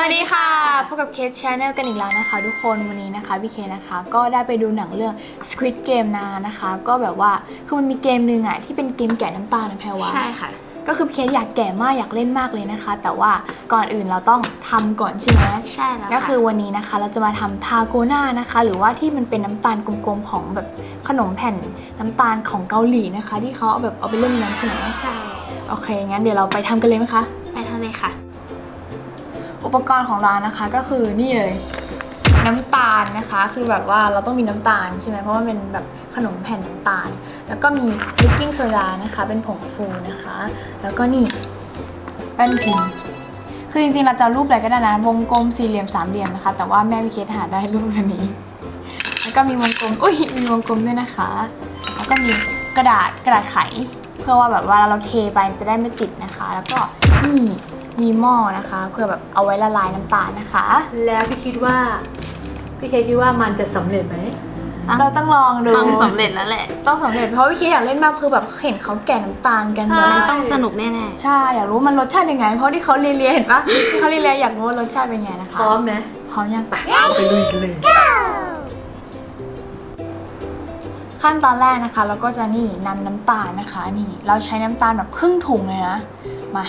สวัสดีค่ะพบกับเคสชาแนลกันอีกแล้วนะคะ ทุกคนวันนี้นะคะพี่เคนะคะ ก็ได้ไปดูหนังเรื่อง Squid Game นานะคะ ก็แบบว่าคือมันมีเกมหนึ่งอะที่เป็นเกมแกะน้ำตาลนะแพรวาใช่ค่ะ ก็คือพี่เคสอยากแกะมากอยากเล่นมากเลยนะคะ แต่ว่าก่อนอื่นเราต้องทำก่อนใช่ไหมใช่แล้วก็คือวันนี้นะคะเราจะมาทำทาโกนานะคะ หรือว่าที่มันเป็นน้ำตาลกลมๆของแบบขนมแผ่นน้ำตาลของเกาหลีนะคะ ที่เขาเอาแบบเอาไปเล่นนั้นใช่ไหมใช่โอเคงั้นเดี๋ยวเราไปทำกันเลยไหมคะไปทะเลค่ะ อุปกรณ์ของร้านนะคะก็คือนี่เลย น้ำตาลนะคะ คือแบบว่าเราต้องมีน้ำตาลใช่ไหมเพราะว่าเป็นแบบขนมแผ่นน้ำตาล แล้วก็มีเบกกิ้งโซดานะคะ เป็นผงฟูนะคะ แล้วก็นี่แป้นพิมพ์คือจริงๆเราจะรูปอะไรก็ได้นะ วงกลมสี่เหลี่ยมสามเหลี่ยมนะคะ แต่ว่าแม่วิเคสหาได้รูปอันนี้ แล้วก็มีวงกลมอุ้ยมีวงกลมด้วยนะคะ แล้วก็มีกระดาษกระดาษไข เพื่อว่าแบบว่าเราเทไปจะได้ไม่ติดนะคะ แล้วก็นี่ มีหม้อนะคะ เพื่อแบบเอาไว้ละลายน้ำตาลนะคะ แล้วพี่คิดว่า พี่เคคิดว่ามันจะสำเร็จไหมเราต้องลองดู ต้องสำเร็จแล้วแหละ ต้องสำเร็จเพราะวิคิดอยากเล่นมากคือแบบเห็นเขาแกะน้ำตาลกันใช่แบบมันต้องสนุกแน่ใช่อยากรู้มันรสชาติยังไง เพราะที่เขาเรียนๆเห็นปะที่เขาเรียนๆอยากรู้ว่ารสชาติเป็นไงนะคะพร้อมไหมพร้อมยังไปเอาไปลุยกันเลย ขั้นตอนแรกนะคะเราก็จะนี่นำน้ำตาลนะคะ นี่เราใช้น้ำตาลแบบครึ่งถุงเลยนะมา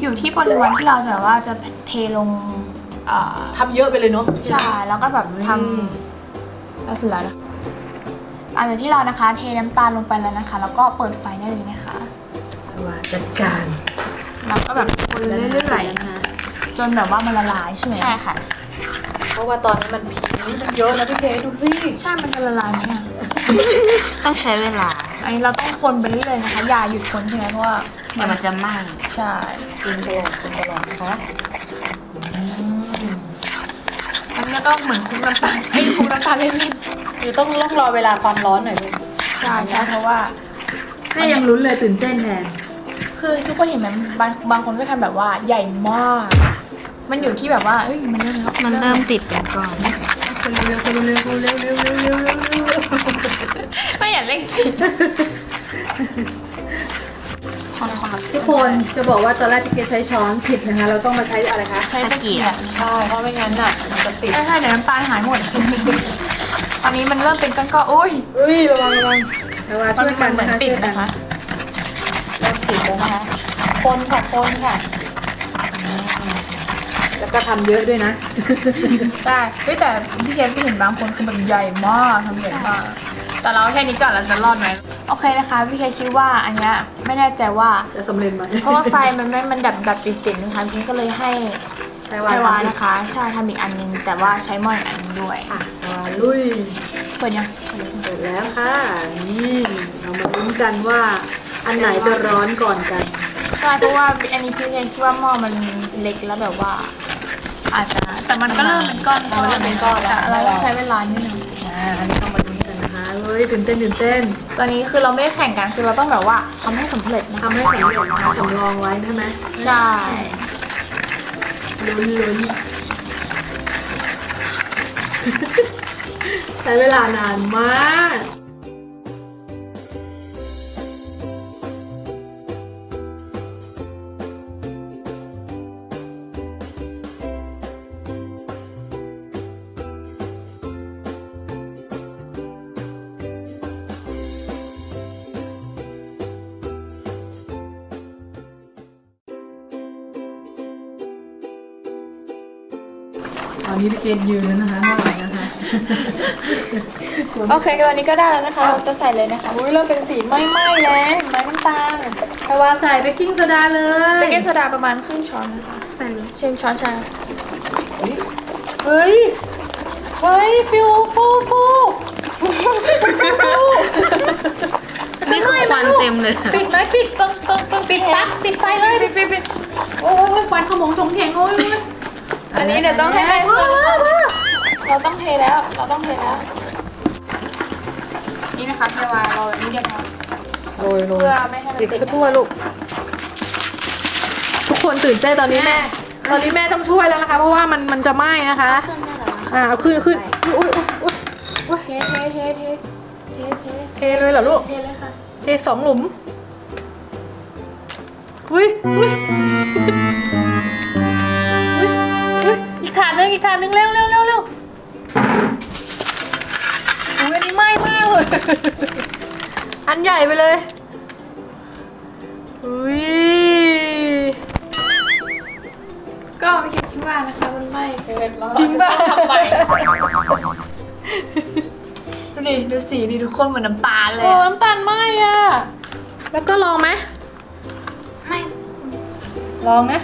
อยู่ที่ปริมาณที่เราแบบว่าจะเทลงอ่าทำเยอะไปเลยเนาะใช่แล้วก็แบบทอืมำแล้วเสร็จแล้วนะหลังจากที่เรานะคะ เทน้ำตาลลงไปแล้วนะคะ แล้วก็เปิดไฟได้เลยนะคะว่าจัดการแล้วก็แบบคนเรื่อยนะคะๆจนแบบว่ามันละลายใช่ไหมๆใช่ค่ะ เพราะว่าตอนนี้มันผีมันเยอะนะพี่เคดูสิใช่มันจะละลายไหมอะต้องใช้เวลา อันนี้เราต้องคนไปเรื่อยๆนะคะอย่าหยุดคนใช่ไหมเพราะว่าเดี๋ยวมันจะไหม้ใช่กินตลอดกินตลอดนะคะอันนี้ก็เหมือนคลุกน้ำตาลไอ้ยคลุกน้ำตาลเล่นคือต้องต้องรอเวลาความร้อนหน่อยลูกๆใช่ใช่เพราะว่า แม่ยังลุ้นเลยตื่นเต้นแทนคือทุกคนเห็นไหมบางบางคนก็ทำแบบว่าใหญ่มาก มันอยู่ที่แบบว่าเอ้ยมันเริ่มแล้วมันเริ่มติดกันก่อนคนเร็วคนเร็วคนเร็วเร็วเร็วเร็วเร็วเร็ว ไม่อย่าเร่งสิคนคนละทุกคนจะบอกว่าตอนแรกพี่เคใช้ช้อนผิดนะคะ เราต้องมาใช้อะไรคะ ใช้ตะเกียบใช่เพราะไม่งั้นน่ะมันจะติดใช่ใช่เดี๋ยวน้ำตาลหายหมด ตอนนี้มันเริ่มเป็นก้อนๆโอ้ยอุ้ยระวังระวังระวังช่วยกันเหมือนะคะติดกันะคะเริ่มติดแล้วนะคะ คนค่ะคนค่ะ แล้วก็ทำเยอะด้วยนะใช่เฮ้แต่พี่เจมพี่เห็นบางคนคือแบบใหญ่มากทำใหญ่มาก แต่เราแค่นี้ก่อนเราจะรอดไหมโอเคนะคะ พี่เคคิดว่าอันเนี้ยไม่แน่ใจว่า จะสำเร็จไหมเพราะว่าไฟมันไม่มันดับดับติดๆนะคะพี่ก็เลยให้ใช่ไฟวาวานนะคะใช่ทำอีกอันนึงแต่ว่าใช้หม้ออีกอันนึงด้วยอะวาลุยเปิดยังเสร็จแล้วค่ะ นี่เรามาลุ้นกันว่าอันไหนจะร้อนก่อนกัน ใช่เพราะว่าอันนี้พี่เคคิดว่าหม้อมันเล็กแล้วแบบว่า อาจจะแต่มันก็เริ่มเป็นก้อนมันเริ่มเป็นก้อนแล้ว แต่เราต้องใช้เวลานิดนึง อ่าอันนี้ต้องมาลุ้นกันนะคะ เฮ้ยตื่นเต้นตื่นเต้นตอนนี้คือเราไม่ได้แข่งกันคือเราต้องแบบว่าทำให้สำเร็จนะคะทำให้สำเร็จนะคะสำรองไว้ใช่ไหมใช่ลุ้นลุ้นใช้เวลานานมาก ตอนนี้พี่เกดยืนแล้วนะคะไม่ไหวนะคะโอเคตอนนี้ก็ได้แล้วนะคะ เราจะใส่เลยนะคะอุ้ยเริ่มเป็นสีไหม้ๆแล้วเห็นไหม้น้ำตาลไปว่าใส่เบกกิ้งโซดาเลยเบกกิ้งโซดาประมาณครึ่งช้อนนะคะใส่เลยเช่นช้อนชาเฮ้ยเฮ้ย เฮ้ยฟิวฟูฟูนี่คือควันเต็มเลย ปิดไหมปิดตึงตึงตึงปิดปลั๊กปิดไฟเลย ปิดปิดปิดโอ้ยควันขโมงชงเถงโอ้ย อันนี้เดี๋ยวต้องให้แม่ช่วยนะคะเราต้องเทแล้ว เราต้องเทแล้ว นี่นะคะเทวาเรานี่เดียวพอโรยโรยเพื่อไม่ให้มันติดติดกระทั่วลูก ทุกคนตื่นเต้นตอนนี้แม่ตอนนี้แม่ต้องช่วยแล้วนะคะ เพราะว่ามันมันจะไหม้นะคะ ขึ้นได้เหรออ่าเอาขึ้นขึ้นอุ้ยอุ้ยอุ้ยเทเทเทเทเทเทเทเลยเหรอลูก เทเลยค่ะ เทสองหลุมอุ้ยอุ้ย อีกถาดหนึ่งเร็วเร็วเร็วเร็วอุ้ยอันนี้ไหม้มากเลย อันใหญ่ไปเลย อุ้ย ก็ไม่คิดว่านะคะมันไหม้เกินแล้วจริงป่ะทำไมดูดิดูสีดิทุกคนเหมือนน้ำตาลเลยโอ้อะน้ำตาลไหม้อะแล้วก็ลองไหมไม่ลองนะ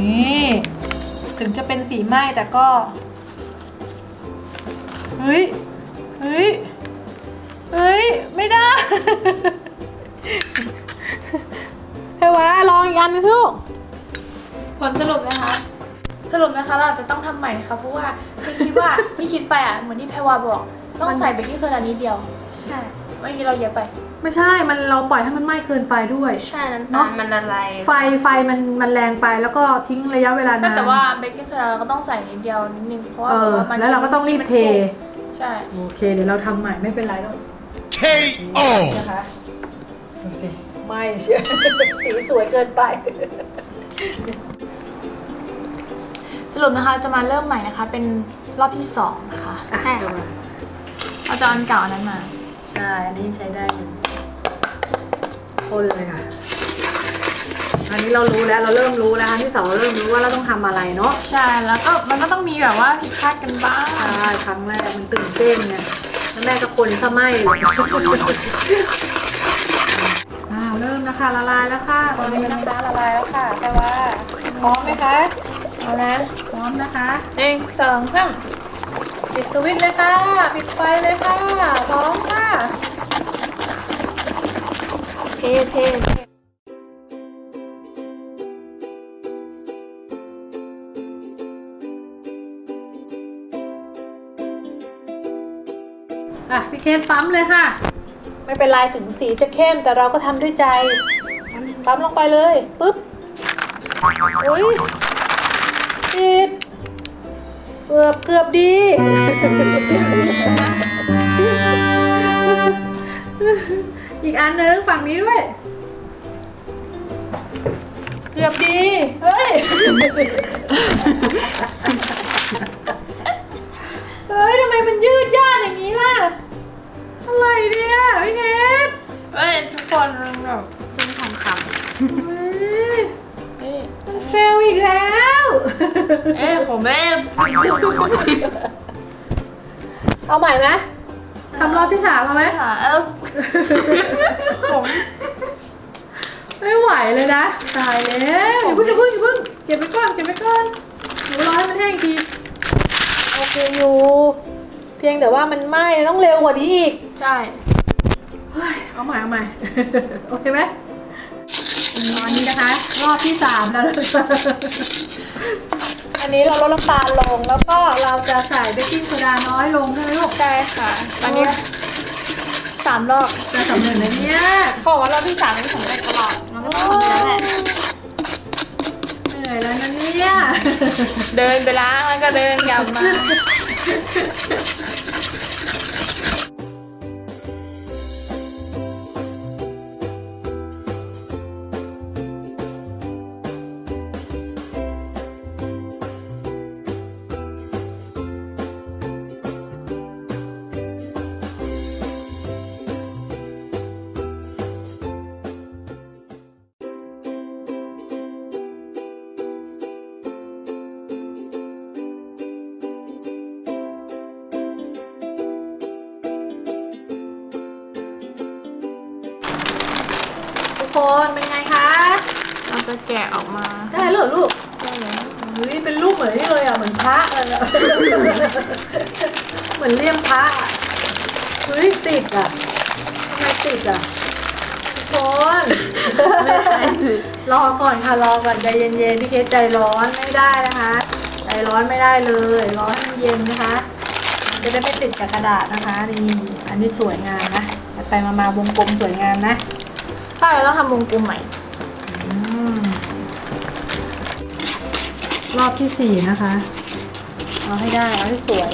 นี่ถึงจะเป็นสีไหม้แต่ก็เฮ้ยเฮ้ยเฮ้ยไม่ได้แพรวาลองอีกอันนึงลูกผลสรุปนะคะ สรุปนะคะเราจะต้องทำใหม่นะคะเพราะว่าพี่คิดว่า พี่คิดไปอะเหมือนที่แพรวาบอก ต้องใส่เบกกิ้งโซดานิดเดียว ใช่เมื่อกี้เราเยอะไป ไม่ใช่ มันเราปล่อยให้มันไหม้เกินไปด้วย ใช่น้ำเนตาอะลมันละลายไฟไฟมันมันแรงไปแล้วก็ทิ้งระยะเวลาก็นานแต่ว่าเบกกิ้งโซดาเราก็ต้องใส่นิดเดียวนิดนึงเพราะว่าเออมันแล้วเราก็ต้องรีบเท ใช่โอเค เดี๋ยวเราทำใหม่ไม่เป็นไรหรอก KO. นะคะดูสิไม่เชียว สีสวยเกินไป สรุปนะคะเราจะมาเริ่มใหม่นะคะ เป็นรอบที่สองนะคะใช่เราจะเอาอันเก่าอันนั้นมา ใช่อันนี้ใช้ได้อยู่คนเลยค่ะ อันนี้เรารู้แล้วเราเริ่มรู้แล้วอันที่สองเราเริ่มรู้ว่าเราต้องทำอะไรเนาะใช่แล้วก็มันก็ต้องมีแบบว่าผิดพลาดกันบ้าง ใช่ครั้งแรกมันตื่นเต้นไงแล้วแม่ก็คนซะไม่เลยอ้าวเริ่มนะคะละลายแล้วค่ะตอนนี้นะคะละลายแล้วค่ะแต่ว่าพร้อมไหมคะเอานะพร้อมนะคะหนึ่งสองสาม ปิดสวิตช์เลยค่ะ ปิดไฟเลยค่ะ พร้อมค่ะเทเทเทอะพี่เคนปั๊มเลยค่ะ ไม่เป็นไรถึงสีจะเข้มแต่เราก็ทำด้วยใจ ปั๊มลงไปเลยปุ๊บอุ้ย กือบเกือบดีอีกอันนึงฝั่งนี้ด้วย เกือบดี เฮ้ย เฮ้ยทำไมมันยืดยาดอย่างนี้ล่ะ อะไรเนี่ยพี่เนทเอ้ย ทุกคนแบบ เฟลอีกแล้ว เอ้ยผมไม่เอาใหม่ไหมทำรอบที่สามเอาไหมหาเออผมไม่ไหวเลยนะ ตายแล้วอย่าเพิ่งอย่าเพิ่งอย่าเพิ่งเก็บไว้ก่อนเก็บไว้ก่อนหนูรอให้มันแห้งอีกทีโอเคอยู่ เพียงแต่ว่ามันไหม้ต้องเร็วกว่านี้อีก ใช่ เฮ้ย เอาใหม่เอาใหม่ โอเคไหมต อนนี้นะคะ รอบที่สามแล้วนะคะอันนี้เราลดน้ำตาลลงแล้วก็เราจะใส่เบกกิ้งโซดาน้อยลงใช่ไหมลูกใช่ค่ะตอนนี้สามรอบจะสำเร็จไหมเนี่ยเขาบอกว่ารอบที่สามนี่สำเร็จตลอดมันก็ต้องทำอย่างนั้นแหละเหนื่อยแล้วนะเนี่ยเดินไปล้างแล้วก็เดินกลับมา คนเป็นไงคะเราจะแกะออกมาได้เหรอลูกได้แล้วเฮ้ยเป็นรูปเหมือนนี่เลยอะเหมือนพระเลยอะเหมือนเลี่ยมพระอะเฮ้ยติดอะทำไมติดอะทุกคนรอก่อนค่ะรอก่อนใจเย็นๆพี่เคสใจร้อนไม่ได้นะคะ ใจร้อนไม่ได้เลยร้อนให้มันเย็นนะคะมันจะได้ไม่ติดกับกระดาษนะคะนี่อันนี้สวยงามนะไปๆมาๆวงกลมสวยงามนะใช่เราต้องทำวงกลมใหม่อืมรอบที่สี่นะคะ เอาให้ได้ เอาให้สวย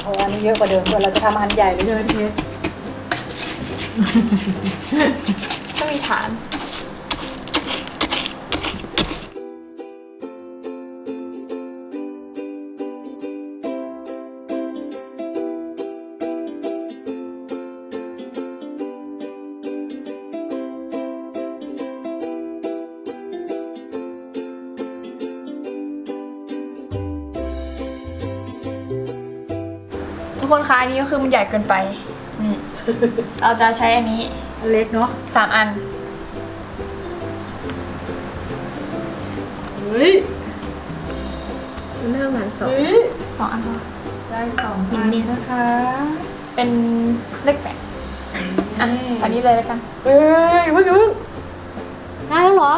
เอาอันนี้เยอะกว่าเดิมด้วยเราจะทำอันใหญ่เลยใช่ไหมพี่เพชร ก็มีฐาน กคนคะอันนี้ก็คือมันใหญ่เกินไปนี่เราจะใช้อันนี้อันเล็กเนาะสามอันเฮ้ยเริ่มเหมือนสองเฮ้ยสองอันพอได้สองอันนะคะ เป็นเลขแปดอะอันนี้เลยแล้วกันเฮ้ยเพิ่งเพิ่งได้แล้วเหรอ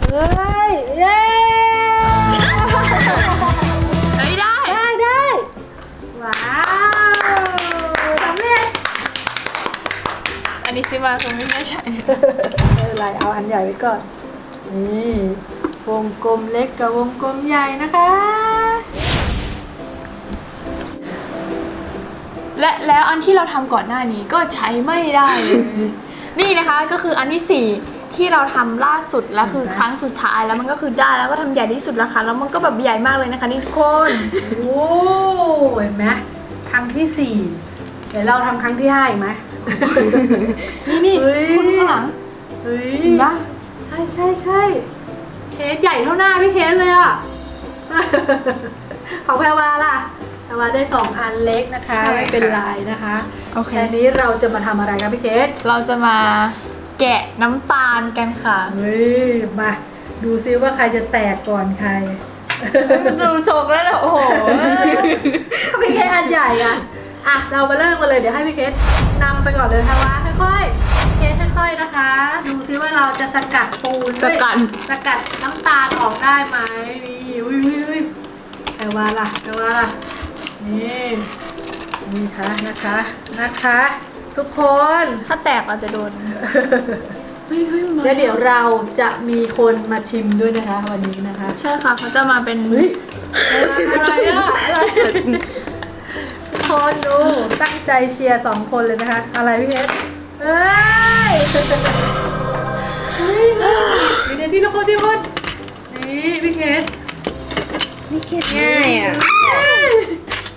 เฮ้ยเย้ นนี้ซื้อมาคงไม่ได้ใช้ไม่เป็นไรเอาอันใหญ่ไว้ก่อน นี่ วงกลมเล็กกับวงกลมใหญ่นะคะ และแล้วอันที่เราทำก่อนหน้านี้ก็ใช้ไม่ได้เลยนี่นะคะก็คืออันที่สี่ที่เราทำล่าสุดแล้วคือครั้งสุดท้ายแล้วมันก็คือได้แล้วก็ทำใหญ่ที่สุดแล้วค่ะแล้วมันก็แบบใหญ่มากเลยนะคะนี่ทุกคนโอ้เห็นไหมครั้งที่สี่เดี๋ยวเราทำครั้งที่ห้าอีกไหม นี่นี่เฮ้ย คุณข้างหลังเฮ้ยเห็นปะใช่ใช่ใช่เคสใหญ่เท่าหน้าพี่เคสเลยอะ ของแพรวาล่ะแพรวาได้สองอันเล็กนะคะไม่เป็นไรนะคะโอเคแค่นี้เราจะมาทำอะไรครับพี่เคสเราจะมาแกะน้ำตาลกันค่ะ เฮ้ยมาดูซิว่าใครจะแตกก่อนใคร ดูชกแล้วนะโอ้โห พี่เคสอันใหญ่อะอะ เรามาเริ่มกันเลยเดี๋ยวให้พี่เคสนำ ไปก่อนเลยค่ะว่าค่อยๆพี่เคสค่อยๆนะคะ ดูซิว่าเราจะสกัดปูนสกัด สกัดน้ำตาลออกได้ไหมนี่อุ้ยอุ้ยอุ้ยแต่ว่าล่ะแต่ว่าล่ะนี่นี่ค่ะนะคะนะคะ ทุกคนถ้าแตกเราจะโดนเฮ้ยเฮ้ยมาแล้วเดี๋ยวเราจะมีคนมาชิมด้วยนะคะ วันนี้นะคะ ใช่ค่ะเขาจะมาเป็นเฮ้ยอะไรอะอะไรทุก คนดูตั้งใจเชียร์สองคนเลยนะคะ อะไรพี่เพชรเอ้ยเฮ้ยมีเดี๋ยวที่ละคนที่ละคนนี่พี่เพชรไม่คิดง่ายอะเฮ้ย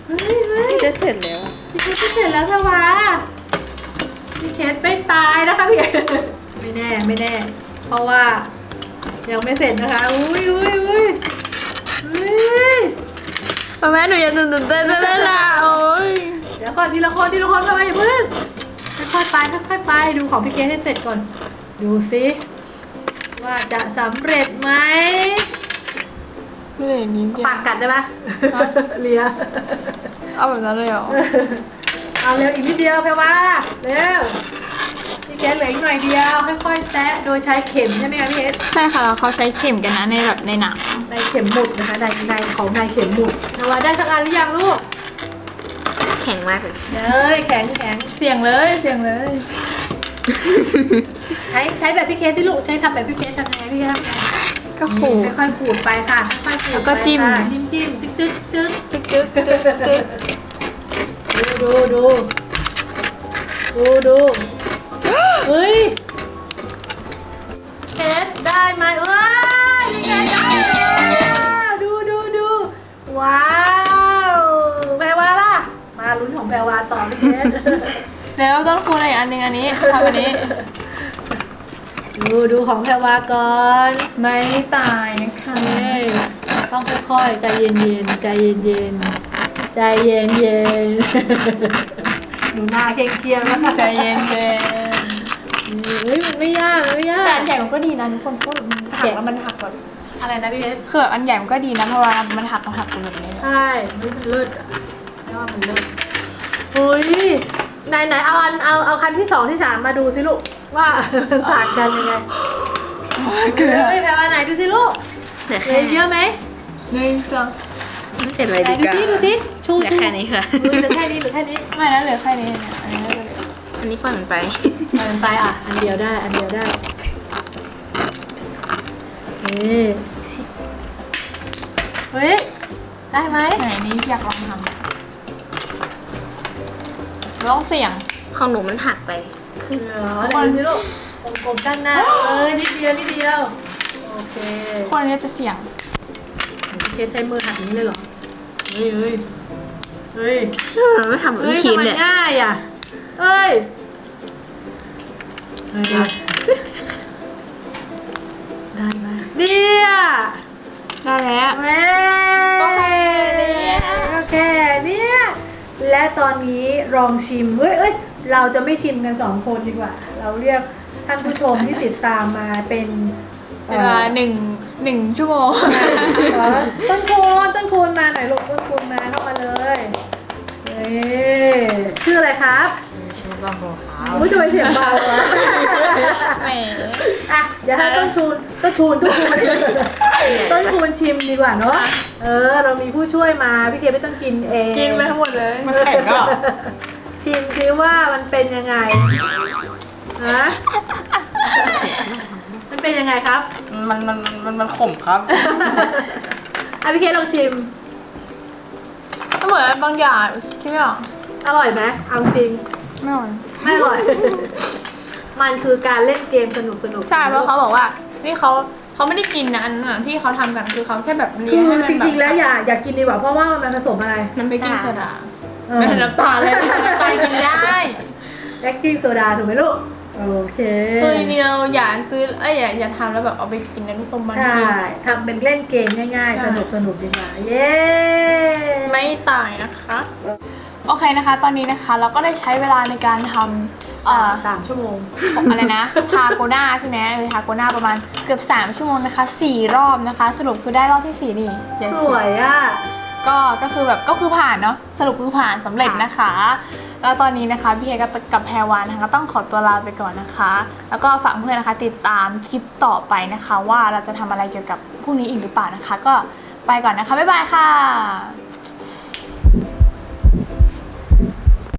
เฮ้ยเฮ้ยจะเสร็จแล้วอะพี่เคสจะเสร็จแล้วค่ะวะพี่เคสไม่ตายนะคะพี่เคสไม่แน่ไม่แน่ เพราะว่า ยังไม่เสร็จนะคะ อุ้ยอุ้ยอุ้ยอุ้ยแม่หนูอย่าตื่นเต้นเลย ก่อนทีละคนทีละคนทำไมอย่าเพิ่งค่อยๆไปค่อยๆไปดูของพี่เคสให้เสร็จก่อน ดูสิว่าจะสำเร็จไหมไม่เลยนี้เดียวปากกัดได้ปะเลียเอาแบบนั้นเลยเหรอเอาเร็วอีกนิดเดียวแพรว่าเร็วพี่เคสเหลืออีกหน่อยเดียวค่อยๆแตะโดยใช้เข็มใช่ไหมคะพี่เคสใช่ค่ะแล้วเขาใช้เข็มกันนะในแบบในหนังในเข็มหมุดนะคะในในของนายเข็มหมุดนาวาได้สักอันหรือยังลูกแข็งมากเลยเอ้ยแข็งแข็งเสียงเลยเสียงเลย ใช้ใช้แบบพี่เคสที่ลูกใช้ทำแบบพี่เคสทำยังไงพี่เคสทำยังไงก็ขูดค่อยๆขูดไปค่ะค่อยๆขูดแล้วก็จิ้มไปค่ะจิ้มจิ้มจึ๊กจึ๊กจึ๊กจึ๊กจึ๊กจึ๊กจึ๊กดูดูดูดูดูเฮ้ยเคสได้ไหมว้ายพี่เคสได้แล้วดูดูดูว้าวแพรวาล่ะมา ลุ้นของแพรวาต่อพี่เคสแล้วต้นคูณอะไรอีกอันหนึงอันนี้ทำอันนี้ ดูดูของแพรวาก่อนไม่ตายนะคะนี่ต้องค่อยๆ ใจเย็นๆ ใจเย็นๆ ใจเย็นๆดูหน้าเครียดๆแล้วใจเย็นเย็นเฮ้ยมันไม่ยากมันไม่ยาแต่ก อันใหญ่มันก็ดีนะทุกคนพูดมันหักแล้วมันหักแบบอะไรนะพี่เพชรคือแบบอันใหญ่มันก็ดีนะเพราะว่ามันหักมันหักแบบนี้นะใช่เฮ้ยมันเลิศอะไม่ว่ามันเลิศ เฮ้ยไหนไหนเอาอันเอาเอาคันที่สองที่สามมาดูสิลูกว่ามันต่างกันยังไงเกลือเฮ้ยแปลว่าไหนดูสิลูกเหลือเหแค่ลือเยอะไหมหนึ่งสองไม่เสร็จเลยไหนดีดูกว่าสิดูสิชูเหลือชูแค่นี้ค่ะเออเหลือแค่นี้เหลือแค่นี้ไม่นะเหลือแค่นี้เนี่ยอันนี้ก็เหลืออันนี้ปล่อยมันไปเอามันไปอะอันเดียวได้อันเดียวได้นี่เฮ้ยได้ไหมไหนนี่อยากลองทำ ลองเสี่ยง ของหนูมันหักไปเหรอไหนดูสิลูกกลมๆด้านหน้า เออ นิดเดียว นิดเดียว โอเคคนนี้จะเสี่ยงพี่เคสใช้มือหักอย่างนี้เลยเหรอ เฮ้ยเฮ้ยเฮ้ยมันไม่ทำแบบเฮ้ยพี่คิทำดไมเนี่ยง่ายอะเอ้ย เฮ้ย ได้ไหมเดียได้แล้วแม่โอเแลตอนนี้ลองชิมเฮ้ยเอ้ยเราจะไม่ชิมกันสองคนดีกว่า เราเรียกท่านผู้ชมที่ติดตามมาเป็นเวลาหนึ่งหนึ่งชั่วโมงเอ่อต้นคูณต้นคูณมาหน่อยลูกต้นคูณมาเข้ามาเลยเอ้ชื่ออะไรครับชูกระโปรงขาว อุ้ยจะไปเสียงเบาเหรอแหมอะเดี๋ยวให้ต้นชูนต้นชูนต้นคูณต้นคูณชิมดีกว่าเนาะเออ เรามีผู้ช่วยมาพี่เคไม่ต้องกินเองกินไปทั้งหมดเลยมันแข็งอะชิมซิว่ามันเป็นยังไงฮะมันเป็นยังไงครับ มันมันมันมันขมครับอะพี่เคลองชิมก็เหมือนบางอย่างคิดไม่ออกอร่อยไหมเอาจริง ไม่อร่อยไม่อร่อย มันคือการเล่นเกมสนุกสนุกๆใช่เพราะเขาบอกว่า นี่เขาเขาไม่ได้กินนะอันนั้นนะที่เขาทำกันคือเขาแค่แบบเลี้คืยงอให้มันจแบบริงๆ แล้วอย่าอย่ากินดีกว่าเพราะว่ามันผสมอะไรน้ำเบกกิ้งโซดาเออ ไม่ใช่น้ำตาลเลยน้ำตาลกินได้แบกกิ้งโซดาถูกไหมลูก โอเคคือจริงๆเราอย่าซื้อเอ้ยอย่าอย่าทำแล้วแบบเอาไปกินนะทุกคนมัน ใช่ทำเป็นเล่นเกมง่ายใช่ ๆ สนุกสนุกดีกว่าเย้ ไม่ตายนะคะ โอเคนะคะ ตอนนี้นะคะเราก็ได้ใช้เวลาในการทำเอ่อ สามชั่วโมง อะไรนะ ทาโกนาใช่ไหมเออทาโกนาประมาณเกือบ 3 ชั่วโมงนะคะ 4 รอบนะคะ สรุปคือได้รอบที่4 นี่เดี๋ยวสสิวยอะ ก็ก็คือแบบก็คือผ่านเนาะสรุปคือผ่านสำเร็จนะคะ แล้วตอนนี้นะคะพี่เอกับกับแพรวานนะคะก็ต้องขอตัวลาไปก่อนนะคะ แล้วก็ฝากเพื่อนนะคะติดตามคลิปต่อไปนะคะ ว่าเราจะทำอะไรเกี่ยวกับพวกนี้อีกหรือเปล่านะคะ ก็ไปก่อนนะคะบ๊ายบายค่ะ